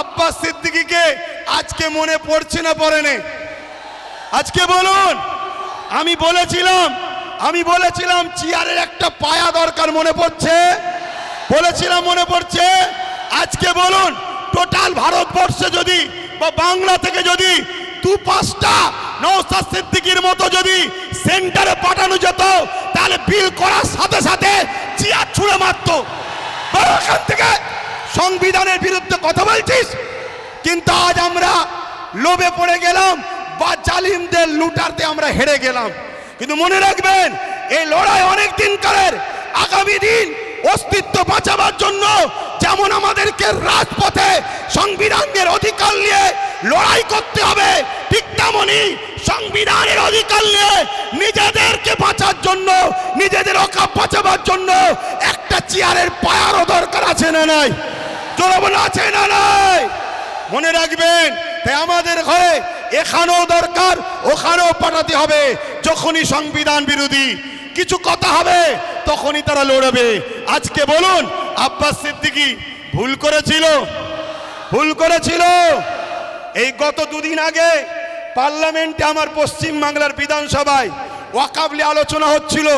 আব্বাস সিদ্দিকীকে আজকে মনে পড়ছে না, পড়ে নে আজকে বলুন, আমি বলেছিলাম আমি বলেছিলাম চেয়ারের একটা পায়া দরকার মনে পড়ছে। বলেছিলাম মনে পড়ছে। আজকে বলুন, টোটাল ভারতবর্ষে যদি বা বাংলা থেকে যদি দু পাঁচটা নৌসাদ সিদ্দিকির মতো যদি সেন্টারে পাঠানো যেত, তাহলে বিল করার সাথে সাথে চেয়ার ছুঁড়ে মারতো। থেকে। সংবিধানের বিরুদ্ধে কথা বলছিস? কিন্তু আজ আমরা লোভে পড়ে গেলাম বা জালিমদের লুটারতে আমরা হেরে গেলাম। কিন্তু মনে রাখবেন, এই লড়াই অনেক দিনকালের আগামী দিন অস্তিত্ব বাঁচাবার জন্য যেমন আমাদেরকে রাজপথে সংবিধানের অধিকার নিয়ে লড়াই করতে হবে, ঠিক তেমনই সংবিধানের অধিকার নিয়ে নিজেদেরকে বাঁচার জন্য, নিজেদের অকাপ বাঁচাবার জন্য একটা চেয়ারের পায়ারও দরকার আছে না নাই? জোরে বলে আছে না নাই? মনে রাখবেন, তাই আমাদের ঘরে এখানেও দরকার, ওখানেও পাঠাতে হবে। যখনই সংবিধান বিরোধী কিছু কথা হবে, তখনই তারা লড়বে। আজকে বলুন, আব্বাস সিদ্দিকি ভুল করেছিল? ভুল করেছিল? এই গত দুদিন আগে পার্লামেন্টে আমার পশ্চিম বাংলার বিধানসভায় ওয়াকাবলি আলোচনা হচ্ছিল।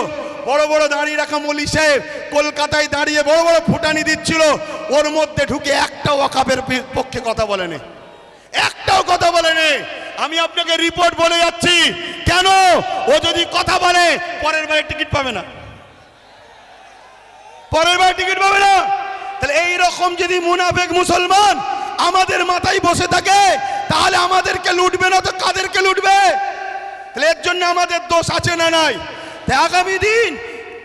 বড় বড় দাঁড়িয়ে রাখা মলি সাহেব কলকাতায় দাঁড়িয়ে বড় বড় ফুটানি দিচ্ছিল, ওর মধ্যে ঢুকে একটা পি- পক্ষে কথা বলেনি। একটাও কথা বলেনি। আমি আপনাকে রিপোর্ট বলে যাচ্ছি, কেন? ও যদি কথা বলে, পরের বারে টিকিট পাবে না। পরের বারে টিকিট পাবে না। তাহলে এই রকম যদি মুনাফেক মুসলমান আমাদের মাথায় বসে থাকে, তাহলে আমাদেরকে লুটবে না তো কাদেরকে লুটবে? তাহলে এর জন্য আমাদের দোষ আছে না নাই? আগামী দিন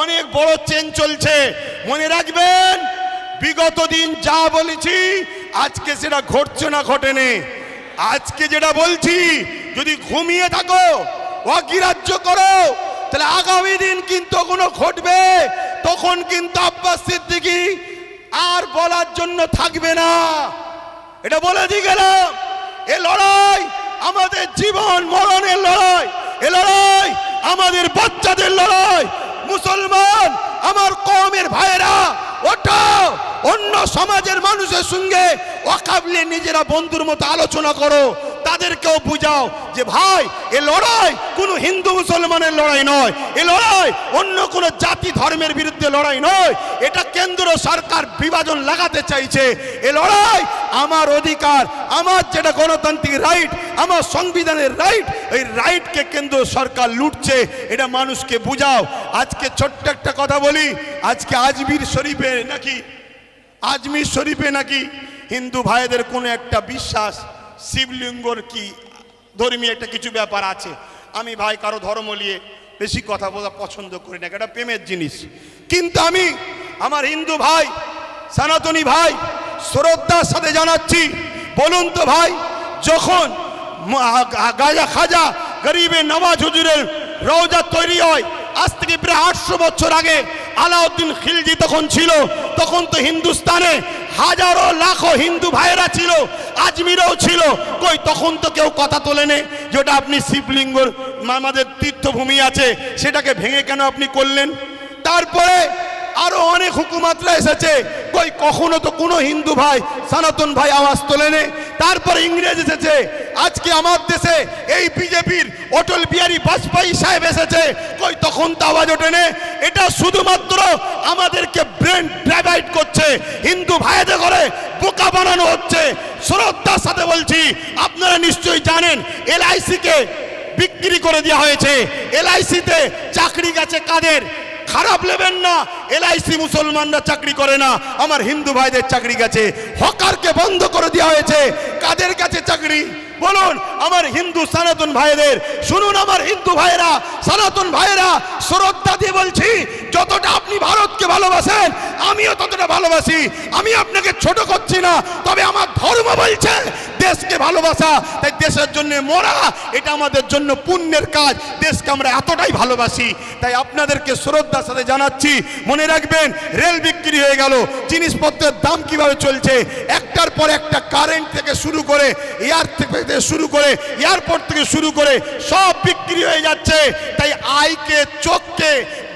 অনেক বড় চেন চলছে। মনে রাখবেন, বিগত দিন যা বলেছি, আজকে সেটা ঘটছে না ঘটেনি। আজকে যেটা বলছি, যদি ঘুমিয়ে থাকো, অগ্রাহ্য করো, তাহলে আগামী দিন কিন্তু কোনো ঘটবে, তখন কিন্তু আব্বাস সিদ্দিকি আর বলার জন্য থাকবে না। এটা বলে দিয়ে গেলাম, এ লড়াই আমাদের জীবন মরণের লড়াই, এ লড়াই আমাদের বাচ্চাদের লড়াই মুসলমান, আমার কমের ভাইয়েরা ওটা অন্য সমাজের মানুষের সঙ্গে অকাবলে নিজেরা বন্ধুর মতো আলোচনা করো। তাদেরকেও বুঝাও যে ভাই, এ লড়াই কোনো হিন্দু মুসলমানের লড়াই নয়। এ লড়াই অন্য কোনো জাতি ধর্মের বিরুদ্ধে লড়াই নয়। এটা কেন্দ্র সরকার বিভাজন লাগাতে চাইছে। এ লড়াই আমার অধিকার, আমার যেটা গণতান্ত্রিক রাইট, আমার সংবিধানের রাইট, এই রাইটকে কেন্দ্র সরকার লুটছে। এটা মানুষকে বুঝাও। আজকে ছোট্ট একটা কথা বলি, আজকে আজমির শরীফে নাকি, আজমির শরীফে নাকি হিন্দু ভাইদের কোনো একটা বিশ্বাস শিবলিঙ্গর কি ধর্মীয় একটা কিছু ব্যাপার আছে? আমি ভাই কারও ধর্ম নিয়ে বেশি কথা বলা পছন্দ করি না, এটা প্রেমের জিনিস। কিন্তু আমি আমার হিন্দু ভাই, সনাতনী ভাই, শ্রদ্ধার সাথে জানাচ্ছি, বলুন তো ভাই, যখন গাজা খাজা গরিবের নওয়াজ হুজুরের রওজা তৈরি হয়, আজ থেকে প্রায় আটশো বছর আগে আলাউদ্দিন খিলজি তখন ছিল, তখন তো হিন্দুস্তানে হাজারো লাখো হিন্দু ভাইয়েরা ছিল আজমিরেও ছিল। কই, তখন তো কেউ কথা তোলে তোলেনে যেটা আপনি শিবলিঙ্গর আমাদের তীর্থভূমি আছে, সেটাকে ভেঙে কেন আপনি করলেন? তারপরে আরও অনেক হুকুমাতরা এসেছে। কই, কখনো তো কোনো হিন্দু ভাই, সনাতন ভাই আওয়াজ তোলেনে তারপরে ইংরেজ এসেছে। আজকে আমার দেশে এই বিজেপির অটল বিহারী বাজপেয়ী সাহেব এসেছে। কই, তখন তো আওয়াজ ওঠেনে এটা শুধুমাত্র আমাদেরকে ব্রেন ড্রাইভাইট করছে। হিন্দু ভাইদের করে বোকা বানানো হচ্ছে। শ্রদ্ধার সাথে বলছি, আপনারা নিশ্চয়ই জানেন, এলআইসিকে বিক্রি করে দেওয়া হয়েছে। এলআইসিতে চাকরি গেছে কাদের? খারাপ নেবেন না। এলআইসি মুসলমানরা চাকরি করে না। আমার হিন্দু ভাইদের চাকরি গেছে। হকারকে বন্ধ করে দেওয়া হয়েছে। কাছে চাকরি। বলুন, আমার হিন্দু সনাতন ভাইদের, শুনুন আমার হিন্দু ভাইয়েরা, সনাতন ভাইয়েরা, শ্রদ্ধা দিয়ে বলছি, যতটা আপনি ভারতকে ভালোবাসেন, আমিও ততটা ভালোবাসি। আমি আপনাকে ছোট করছি না, তবে আমার ধর্ম বলছে, দেশকে ভালোবাসা, তাই দেশের জন্য মরা, এটা আমাদের জন্য পুণ্যের কাজ, দেশকে আমরা এতটাই ভালোবাসি। তাই আপনাদেরকে শ্রদ্ধার সাথে জানাচ্ছি, মনে রাখবেন, রেল বিক্রি হয়ে গেল, জিনিসপত্রের দাম কীভাবে চলছে, একটার পর একটা কারেন্ট থেকে শুরু করে এয়ার থেকে শুরু করে এয়ারপোর্ট থেকে শুরু করে সব বিক্রি হয়ে যাচ্ছে। তাই আইকে, চোখকে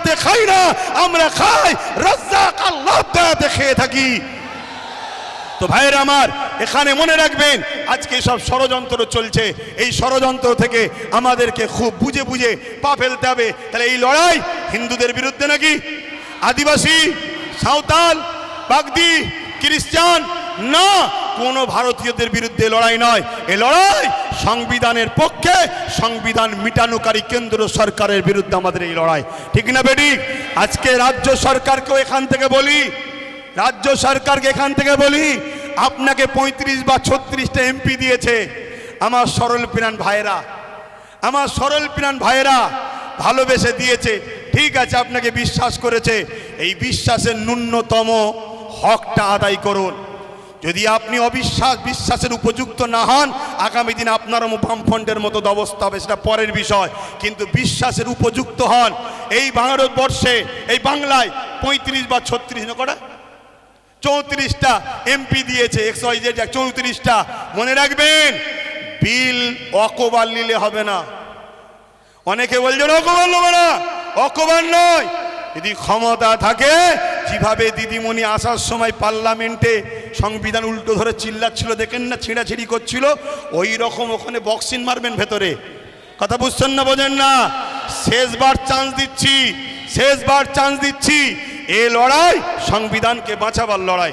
দয়াতে খাই না, আমরা খাই, রাজ্জাক আল্লাহ দয়াতে খেয়ে থাকি। তো ভাইয়ের আমার, এখানে মনে রাখবেন, আজকে সব ষড়যন্ত্র চলছে। এই ষড়যন্ত্র থেকে আমাদেরকে খুব বুঝে বুঝে পা ফেলতে হবে। তাহলে এই লড়াই হিন্দুদের বিরুদ্ধে নাকি? আদিবাসী, সাঁওতাল, বাগদি, খ্রিস্টান না, কোনো ভারতীয়দের বিরুদ্ধে লড়াই নয়। এ লড়াই সংবিধানের পক্ষে সংবিধান মিটানোকারী কেন্দ্র সরকারের বিরুদ্ধে আমাদের এই লড়াই। ঠিক না বেটি? আজকে রাজ্য সরকারকেও এখান থেকে বলি, রাজ্য সরকারকে এখান থেকে বলি, আপনাকে পঁয়ত্রিশ বা ছত্রিশটা এমপি দিয়েছে। আমার সরল প্রাণ ভাইয়েরা, আমার সরল প্রাণ ভাইয়েরা ভালোবেসে দিয়েছে। ঠিক আছে, আপনাকে বিশ্বাস করেছে। এই বিশ্বাসের ন্যূনতম হকটা আদায় করুন। যদি আপনি অবিশ্বাস, বিশ্বাসের উপযুক্ত না হন, আগামী দিন আপনারও বামফ্রন্টের মতো অবস্থা হবে, সেটা পরের বিষয়। কিন্তু বিশ্বাসের উপযুক্ত হন, এই ভারতবর্ষে, এই বাংলায় পঁয়ত্রিশ বা ছত্রিশ কটা? চৌত্রিশটা এমপি দিয়েছে একশো চৌত্রিশটা। মনে রাখবেন, বিল অকবার নিলে হবে না। অনেকে বলছেন, অকবার নেবে না, অকবার নয়। যদি ক্ষমতা থাকে, যেভাবে দিদিমণি আসার সময় পার্লামেন্টে সংবিধান উল্টো ধরে চিল্লাচ্ছিল, দেখেন না, ছিঁড়াছিঁড়ি করছিল। ওই রকম ওখানে বক্সিং মারবেন ভেতরে। কথা বুঝছেন না, বোঝেন না? শেষবার চান্স দিচ্ছি, শেষবার চান্স দিচ্ছি। এ লড়াই সংবিধানকে বাঁচাবার লড়াই।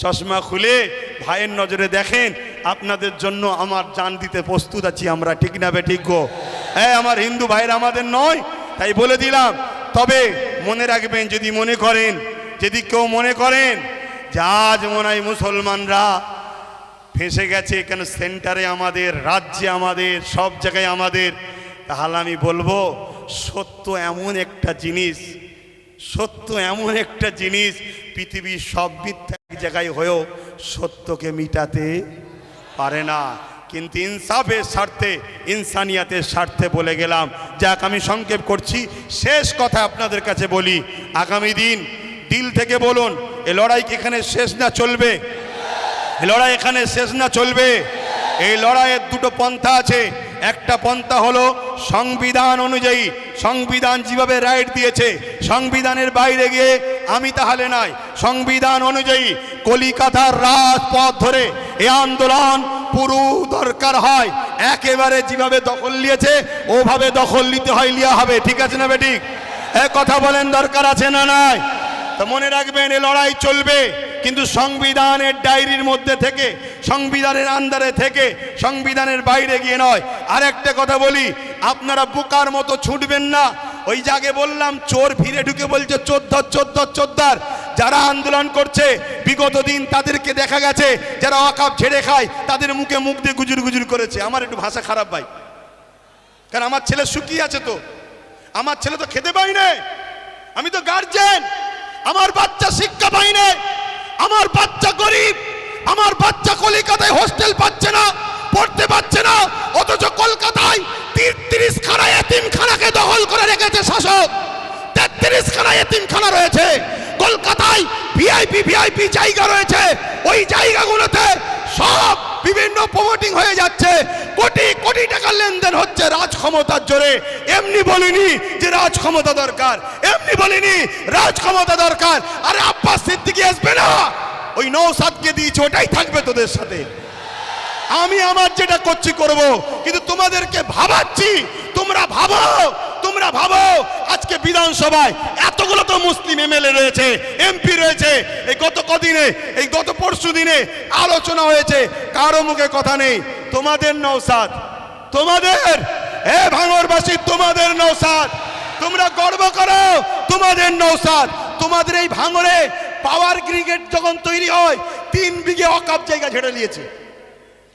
চশমা খুলে ভাইয়ের নজরে দেখেন, আপনাদের জন্য আমার জান দিতে প্রস্তুত আছি আমরা, ঠিক না বে ঠিক গো? হ্যাঁ আমার হিন্দু ভাইয়ের আমাদের নয়, তাই বলে দিলাম। তবে মনে রাখবেন, যদি মনে করেন, যদি কেউ মনে করেন যে আজ মনে মুসলমানরা ফেঁসে গেছে, কেন সেন্টারে আমাদের, রাজ্যে আমাদের, সব জায়গায় আমাদের, তাহলে আমি বলব, সত্য এমন একটা জিনিস, সত্য এমন একটা জিনিস, পৃথিবীর সব মিথ্যা এক জায়গায় হয়েও সত্যকে মিটাতে পারে না। কিন্তু ইনসাফের স্বার্থে, ইনসানিয়াতের স্বার্থে বলে গেলাম, যাক আমি সংক্ষেপ করছি, শেষ কথা আপনাদের কাছে বলি, আগামী দিন দিল থেকে বলুন, এ লড়াই কি এখানে শেষ না চলবে? এ লড়াই এখানে শেষ না চলবে? এই লড়াইয়ের দুটো পন্থা আছে। একটা পন্থা হলো সংবিধান অনুযায়ী, সংবিধান যেভাবে রাইট দিয়েছে, সংবিধানের বাইরে গিয়ে আমি তাহলে নাই। সংবিধান অনুযায়ী কলিকাতার রাজপথ ধরে এ আন্দোলন পুরো দরকার হয়। একেবারে যেভাবে দখল নিয়েছে, ওভাবে দখল নিতে হয় লিয়া হবে। ঠিক আছে না বেটি এ কথা বলেন, দরকার আছে না নাই? তো মনে রাখবেন, এ লড়াই চলবে। কিন্তু সংবিধানের ডায়েরির মধ্যে থেকে, সংবিধানের আন্দারে থেকে, সংবিধানের বাইরে গিয়ে নয়। আরেকটা কথা বলি, আপনারা বোকার মতো ছুটবেন না। ওই জাগে বললাম, চোর ফিরে ঢুকে বলছে চোদ্দর চোদ্দর চোদ্দার যারা আন্দোলন করছে, বিগত দিন তাদেরকে দেখা গেছে, যারা অকাপ ছেড়ে খায়, তাদের মুখে মুখ দিয়ে গুজুর গুজুর করেছে। আমার একটু ভাষা খারাপ ভাই। কারণ আমার ছেলে শুকিয়ে আছে তো। আমার ছেলে তো খেতে পাই না আমি তো গার্জেন আমার বাচ্চা শিক্ষা পাই না আমার বাচ্চা গরিব। আমার বাচ্চা কলিকাতায় হোস্টেল পাচ্ছে না, পড়তে পাচ্ছে না, অথচ কলকাতায় তিরিশ খানা এতিমখানাকে দখল করে রেখেছে শাসক। তেত্রিশ খানা এতিমখানা রয়েছে। কলকাতায় ভিআইপি ভিআইপি জায়গা রয়েছে। ওই জায়গাগুলোতে সব বিভিন্ন প্রমোটিং হয়ে যাচ্ছে। কোটি কোটি টাকার লেনদেন হচ্ছে রাজ ক্ষমতার জোরে। এমনি বলিনি যে রাজ ক্ষমতা দরকার। এমনি বলিনি রাজ ক্ষমতা দরকার। আরে আব্বাস সিদ্দিকি আসবে না। ওই নৌসাদকে দিয়েছে, ওটাই থাকবে তোদের সাথে। আমি আমার যেটা করছি করব, কিন্তু তোমাদেরকে ভাবাচ্ছি, তোমরা ভাবো তোমরা ভাবো, আজকে বিধানসভায় এতগুলো তো মুসলিম এমএলএ রয়েছে, এমপি রয়েছে, এই গত কদিনে, এই গত পরশু দিনে আলোচনা হয়েছে, কারও মুখে কথা নেই, তোমাদের নৌসাদ তোমাদের, এ ভাঙরবাসী, তোমাদের নৌসাদ তোমরা গর্ব করো, তোমাদের নৌসাদ তোমাদের এই ভাঙরে পাওয়ার গ্রিগেড যখন তৈরি হয়, তিন বিঘে অকাপ জায়গা ঝেড়ে নিয়েছে।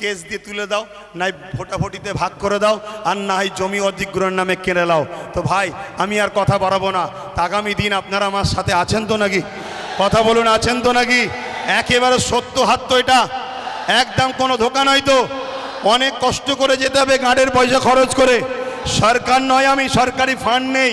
কেস দিয়ে তুলে দাও, নাই ভোটাভুটিতে ভাগ করে দাও, আর না হয় জমি অধিগ্রহণ নামে কেনে দাও তো ভাই, আমি আর কথা বাড়াবো না। আগামী দিন আপনারা আমার সাথে আছেন তো নাকি? কথা বলুন, আছেন তো নাকি? একেবারে সত্য হাত তো এটা। একদম কোনো ধোকা নয় তো। অনেক কষ্ট করে যেতে হবে গাঁড়ের পয়সা খরচ করে। সরকার নয় আমি, সরকারি ফান্ড নেই।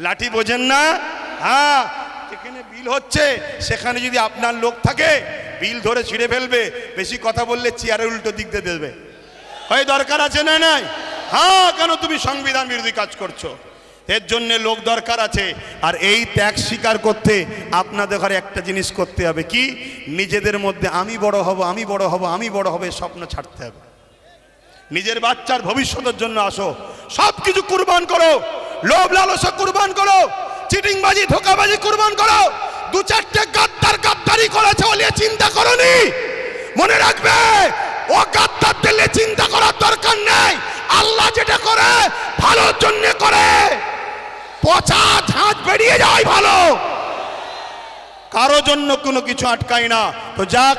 লাঠি বোঝেন না? হ্যাঁ যেখানে বিল হচ্ছে, সেখানে যদি আপনার লোক থাকে, বিল ধরে ছিঁড়ে ফেলবে, বেশি কথা বললে চেয়ারের উল্টো দিক দিয়ে দেবে। হয় দরকার আছে না নাই? হ্যাঁ কেন তুমি সংবিধান বিরোধী কাজ করছ? এর জন্য লোক দরকার আছে। আর এই ত্যাগ স্বীকার করতে আপনাদের ঘরে একটা জিনিস করতে হবে কি? নিজেদের মধ্যে আমি বড় হব, আমি বড় হব, আমি বড় হবে স্বপ্ন ছাড়তে হবে। নিজের বাচ্চার ভবিষ্যতের জন্য আসো। সব কিছু কুরবান করো। লোভ লালসা কুরবান করো। চিটিংবাজি, ধোকাবাজি কুরবান করো। দু চারটে গাদ্দার গাদ্দারি করেছে বলে চিন্তা করনি। মনে রাখবে, ও গাদ্দার দিলে চিন্তা করার দরকার নেই। আল্লাহ যেটা করে, ভালোর জন্য করে। পচা ঝাঁজ বেরিয়ে যায় ভালো। কারও জন্য কোনো কিছু আটকায় না। তো যাক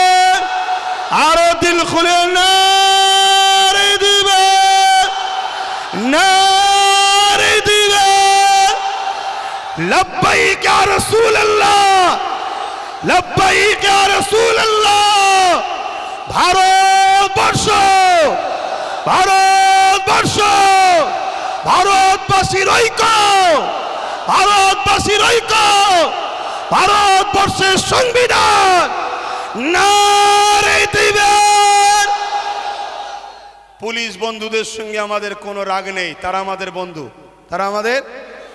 ভারতবর্ষ ভারতবর্ষ, ভারতবাসীর ঐক্য ভারতবাসীর ঐক্য, ভারতবর্ষের সংবিধান নারে দিবেন। পুলিশ বন্ধুদের সঙ্গে আমাদের কোনো রাগ নেই, তারা আমাদের বন্ধু, তারা আমাদের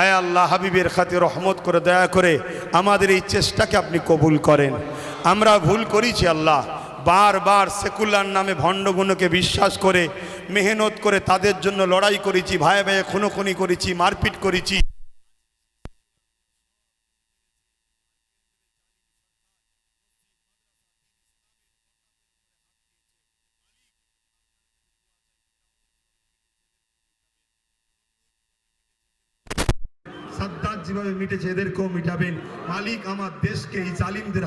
আয় আল্লাহ হাবিবের খাতে রহমত করে, দয়া করে আমাদের এই চেষ্টাকে আপনি কবুল করেন। আমরা ভুল করেছি আল্লাহ। বারবার সেকুলার নামে ভণ্ডগুণকে বিশ্বাস করে, মেহনত করে তাদের জন্য লড়াই করেছি ভাই ভাইয়ে খুনোখুনি করেছি, মারপিট করেছি সাদ্দাত যেভাবে মিটেছে এদেরকেও মিটাবেন মালিক আমার দেশকে এই জালিমদের